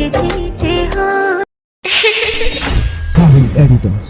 মুখে বলে দিতে হয় Sahil Editors.